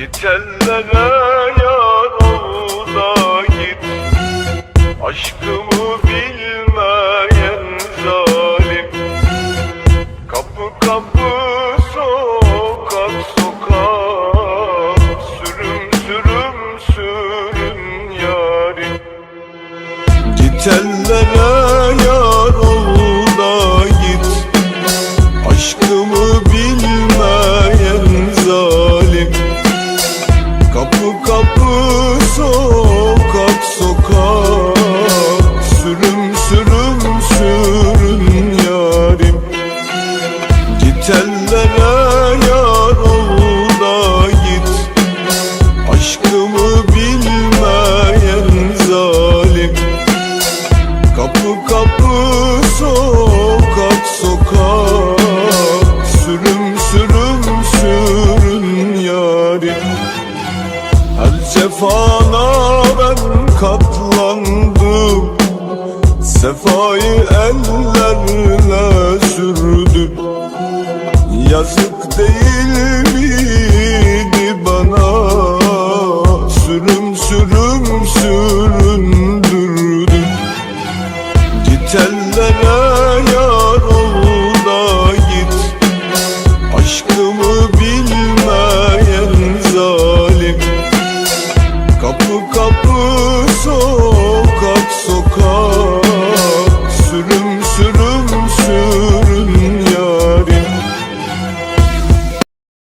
Git ellere yar ol da git. Aşkımı bilmeyen zalim. Kapı kapı sokak sokak Sürüm sürüm sürün yarim Git ellere yar ol da git. Aşkımı bilmeyen kapı Her cefana ben katlandım. Sefayı ellerle sürdüm. Yazık değil miydi bana? Sürüm sürüm süründürdün